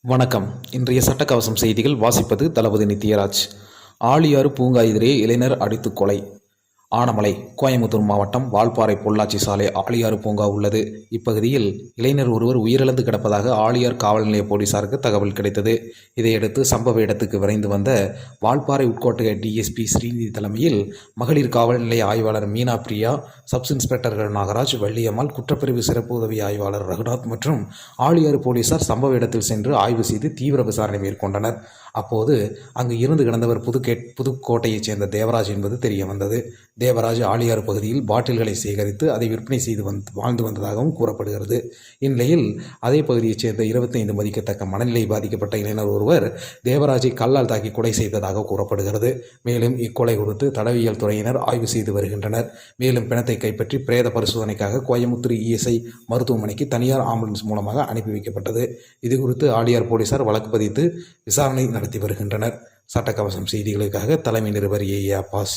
வணக்கம். இன்றைய சட்டக்கவசம் செய்திகள் வாசிப்பது தளபதி நித்யராஜ். ஆளியாறு பூங்கா எதிரே இளைஞர் அடித்து கொலை. ஆனமலை கோயம்புத்தூர் மாவட்டம் வால்பாறை பொள்ளாச்சி சாலை ஆளியாறு பூங்கா உள்ளது. இப்பகுதியில் இளைஞர் ஒருவர் உயிரிழந்து கிடப்பதாக ஆழியார் காவல் நிலைய போலீசாருக்கு தகவல் கிடைத்தது. இதையடுத்து சம்பவ இடத்துக்கு விரைந்து வந்த வால்பாறை உட்கோட்டை டிஎஸ்பி ஸ்ரீநிதி தலைமையில் மகளிர் காவல் நிலைய ஆய்வாளர் மீனா பிரியா சப் இன்ஸ்பெக்டர்கள் நாகராஜ் வள்ளியம்மாள் குற்றப்பிரிவு சிறப்பு உதவி ஆய்வாளர் ரகுநாத் மற்றும் ஆளியாறு போலீசார் சம்பவ இடத்தில் சென்று ஆய்வு செய்து தீவிர விசாரணை மேற்கொண்டனர். அப்போது அங்கு இருந்து கிடந்தவர் புதுக்கே புதுக்கோட்டையைச் சேர்ந்த தேவராஜ் என்பது தெரிய வந்தது தேவராஜ் ஆழியார் பகுதியில் பாட்டில்களை சேகரித்து அதை விற்பனை செய்து வந்து வாழ்ந்து வந்ததாகவும் கூறப்படுகிறது. இந்நிலையில் அதே பகுதியைச் சேர்ந்த இருபத்தைந்து மதிக்கத்தக்க மனநிலை பாதிக்கப்பட்ட இளைஞர் ஒருவர் தேவராஜை கல்லால் தாக்கி கொலை செய்ததாக கூறப்படுகிறது. மேலும் இக்கொலை குறித்து தடவியல் துறையினர் ஆய்வு செய்து வருகின்றனர். மேலும் பிணத்தை கைப்பற்றி பிரேத பரிசோதனைக்காக கோயமுத்தூர் இஎஸ்ஐ மருத்துவமனைக்கு தனியார் ஆம்புலன்ஸ் மூலமாக அனுப்பி வைக்கப்பட்டது. இது குறித்து ஆழியார் போலீசார் வழக்கு பதித்து விசாரணை நடத்தி வருகின்றனர். சட்டக்கவசம் செய்திகளுக்காக தலைமை நிருபர் ஏ அப்பாஸ்.